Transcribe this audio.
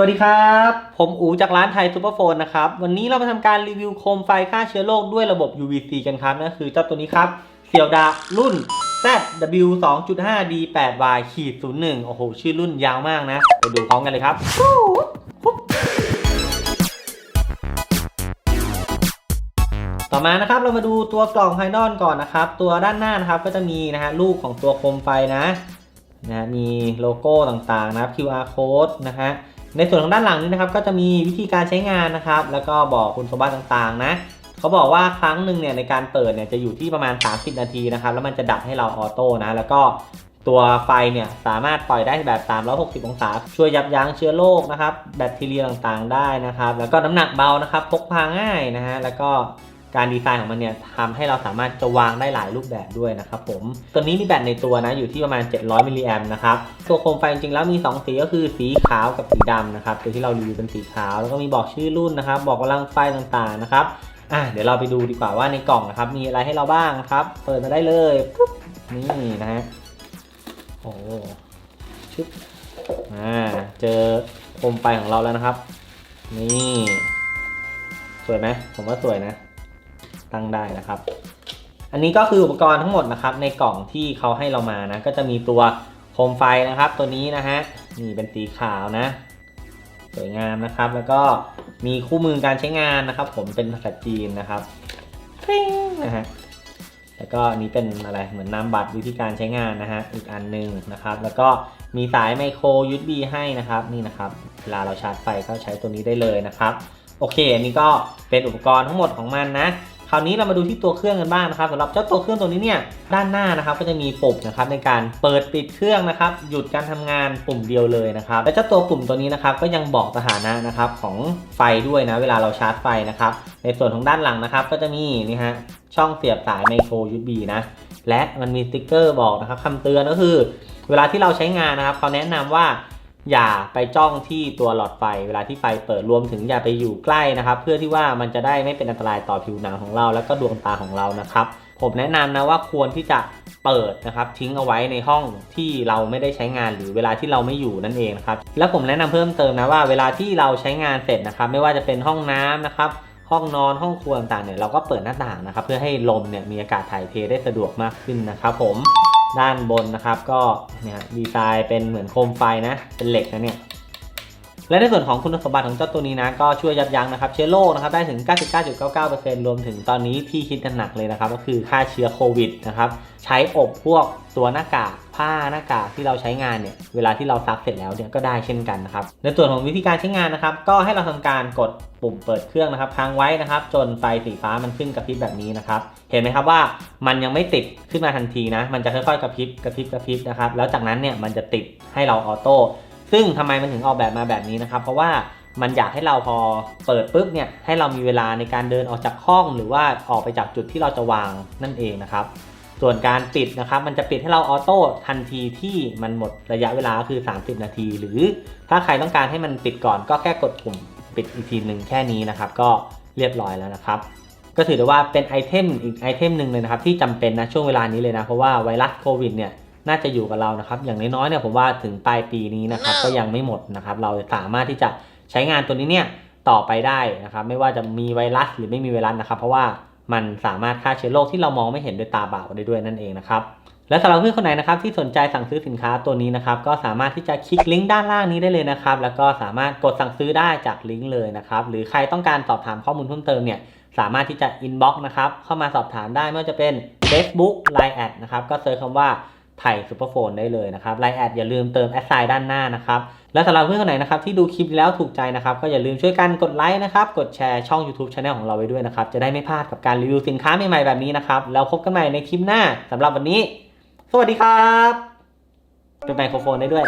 วัสดีครับ ผมอูจากร้านไทยซูเปอร์โฟนนะครับ วันนี้เรามาทำการรีวิวโคมไฟฆ่าเชื้อโรคด้วยระบบ UVC กันครับนั่นคือเจ้าตัวนี้ครับเซียวดารุ่น ZW 2.5 D 8 Y ขีด01 โอ้โห ชื่อรุ่นยาวมากนะ ไปดูพร้อมกันเลยครับ ต่อมานะครับเรามาดูตัวกล่องภายนอกก่อนนะครับ ตัวด้านหน้านะครับก็จะมีนะฮะรูปของตัวโคมไฟนะนะฮะมีโลโก้ต่างๆนะครับ QR code นะฮะ ในส่วนของด้านหลังนี้นะครับก็จะมีวิธีการใช้งานนะครับ แล้วก็บอกคุณสมบัติต่างๆ นะเขาบอกว่าครั้งหนึ่งเนี่ยในการเปิดเนี่ยจะอยู่ที่ประมาณ 30 นาทีนะครับ แล้วมันจะดับให้เราออโต้นะ แล้วก็ตัวไฟเนี่ยสามารถปล่อยได้แบบ 360 องศา ช่วยยับยั้งเชื้อโรคนะครับ แบคทีเรียต่างๆได้นะครับ แล้วก็น้ำหนักเบานะครับ พกพาง่ายนะฮะ แล้วก็ การดีไซน์ของมันเนี่ยทำให้เราสามารถจะวางได้หลายรูปแบบด้วยนะครับผม ตัวนี้มีแบตในตัวนะอยู่ที่ประมาณ 700 มิลลิแอมนะครับ ตัวโคมไฟจริงๆแล้วมี 2 สีก็คือสีขาวกับสีดำนะครับ ตัวที่เรารีวิวเป็นสีขาว แล้วก็มีบอกชื่อรุ่นนะครับ บอกกำลังไฟต่างๆนะครับ อะเดี๋ยวเราไปดูดีกว่าว่าในกล่องนะครับมีอะไรให้เราบ้างครับ เปิดมาได้เลยปุ๊บนี่นะฮะ โอ้ชึบอ่าเจอโคมไฟของเราแล้วนะครับ นี่ สวยไหมผมว่าสวยนะ ตั้งได้นะครับ อันนี้ก็คืออุปกรณ์ทั้งหมดนะครับ ในกล่องที่เขาให้เรามานะก็จะมีตัวโคมไฟนะครับ ตัวนี้นะฮะนี่เป็นสีขาวนะ สวยงามนะครับ แล้วก็มีคู่มือการใช้งานนะครับ ผมเป็นภาษาจีนนะครับปิ้งนะฮะแล้วก็นี้เป็นอะไรเหมือนนามบัตรวิธีการใช้งานนะฮะอีกอันหนึงนะครับ แล้วก็มีสายไมโคร USB ให้นะครับนี่นะครับเวลาเราชาร์จไฟก็ใช้ตัวนี้ได้เลยนะครับ โอเค อันนี้ก็เป็นอุปกรณ์ทั้งหมดของมันนะ คราวนี้เรามาดูที่ตัวเครื่องกันบ้างนะครับสำหรับเจ้าตัวเครื่องตัวนี้เนี่ยด้านหน้านะครับก็จะมีปุ่มนะครับในการเปิดปิดเครื่องนะครับหยุดการทำงานปุ่มเดียวเลยนะครับและเจ้าตัวปุ่มตัวนี้นะครับก็ยังบอกสถานะนะครับของไฟด้วยนะเวลาเราชาร์จไฟนะครับในส่วนของด้านหลังนะครับก็จะมีนี่ฮะช่องเสียบสายไมโคร USB นะและมันมีสติ๊กเกอร์บอกนะครับคำเตือนก็คือ เวลาที่เราใช้งานนะครับเขาแนะนำว่า อย่าไปจ้องที่ตัวหลอดไฟเวลาที่ไฟเปิดรวมถึงอย่าไปอยู่ใกล้นะครับ เพื่อที่ว่ามันจะได้ไม่เป็นอันตรายต่อผิวหนังของเรา แล้วก็ดวงตาของเรานะครับ ผมแนะนำนะว่าควรที่จะเปิดนะครับทิ้งเอาไว้ในห้องที่เราไม่ได้ใช้งานหรือเวลาที่เราไม่อยู่นั่นเองนะครับแล้วผมแนะนำเพิ่มเติมนะว่าเวลาที่เราใช้งานเสร็จนะครับ ไม่ว่าจะเป็นห้องน้ำนะครับห้องนอนห้องครัวต่างๆเนี่ยเราก็เปิดหน้าต่างนะครับ เพื่อให้ลมเนี่ยมีอากาศถ่ายเทได้สะดวกมากขึ้นนะครับผม ด้านบนนะครับก็เนี่ยดีไซน์เป็นเหมือนโคมไฟนะ เป็นเหล็กนะเนี่ยและในส่วนของคุณสมบัติของเจ้าตัวนี้นะ ก็ช่วยยับยั้งนะครับเชื้อโรคนะครับได้ถึง 99.99%รวมถึงตอนนี้ที่คิดกันหนักเลยนะครับ ก็คือฆ่าเชื้อโควิดนะครับ ใช้อบพวกตัวหน้ากาก ผ้าหน้ากากที่เราใช้งานเนี่ยเวลาที่เราซักเสร็จแล้วเนี่ยก็ได้เช่นกันนะครับในส่วนของวิธีการใช้งานนะครับ ก็ให้เราทำการกดปุ่มเปิดเครื่องนะครับค้างไว้นะครับ จนไฟสีฟ้ามันขึ้นกระพริบแบบนี้นะครับ เห็นไหมครับว่ามันยังไม่ติดขึ้นมาทันทีนะ มันจะค่อยๆกระพริบกระพริบกระพริบนะครับแล้วจากนั้นเนี่ยมันจะติดให้เราออโต้ซึ่งทำไมมันถึงออกแบบมาแบบนี้นะครับ เพราะว่ามันอยากให้เราพอเปิดปุ๊บเนี่ยให้เรามีเวลาในการเดินออกจากห้อง หรือว่าออกไปจากจุดที่เราจะวางนั่นเองนะครับ ส่วนการปิดนะครับ มันจะปิดให้เราออโต้ทันทีที่มันหมดระยะเวลาคือ 30 นาที หรือถ้าใครต้องการให้มันปิดก่อนก็แค่กดปุ่มปิดอีกทีหนึ่งแค่นี้นะครับ ก็เรียบร้อยแล้วนะครับ ก็ถือได้ว่าเป็นไอเทมอีกไอเทมหนึ่งเลยนะครับที่จำเป็นนะช่วงเวลานี้เลยนะ เพราะว่าไวรัสโควิดเนี่ยน่าจะอยู่กับเรานะครับ อย่างน้อยๆเนี่ยผมว่าถึงปลายปีนี้นะครับ ก็ยังไม่หมดนะครับ เราสามารถที่จะใช้งานตัวนี้เนี่ยต่อไปได้นะครับ ไม่ว่าจะมีไวรัสหรือไม่มีไวรัสนะครับ เพราะว่า มันสามารถฆ่าเชื้อโรคที่เรามองไม่เห็นด้วยตาเปล่าได้ด้วยนั่นเองนะครับและสำหรับเพื่อนคนไหนนะครับที่สนใจสั่งซื้อสินค้าตัวนี้นะครับก็สามารถที่จะคลิกลิงก์ด้านล่างนี้ได้เลยนะครับแล้วก็สามารถกดสั่งซื้อได้จากลิงก์เลยนะครับหรือใครต้องการสอบถามข้อมูลเพิ่มเติมเนี่ยสามารถที่จะอินบ็อกซ์นะครับเข้ามาสอบถามได้ไม่ว่าจะเป็น Facebook Line แอดนะครับก็เซิร์ชคำว่า ไทยซูเปอร์โฟนได้เลยนะครับไลน์แอดอย่าลืมเติมแอดไซน์ด้านหน้านะครับและสำหรับเพื่อนคนไหนนะครับที่ดูคลิปแล้วถูกใจนะครับก็อย่าลืมช่วยกันกดไลค์นะครับกดแชร์ช่อง YouTube Channel ของเราไว้ด้วยนะครับจะได้ไม่พลาดกับการรีวิวสินค้าใหม่ๆแบบนี้นะครับแล้วพบกันใหม่ในคลิปหน้าสำหรับวันนี้ สวัสดีครับเป็นไมโครโฟนได้ด้วย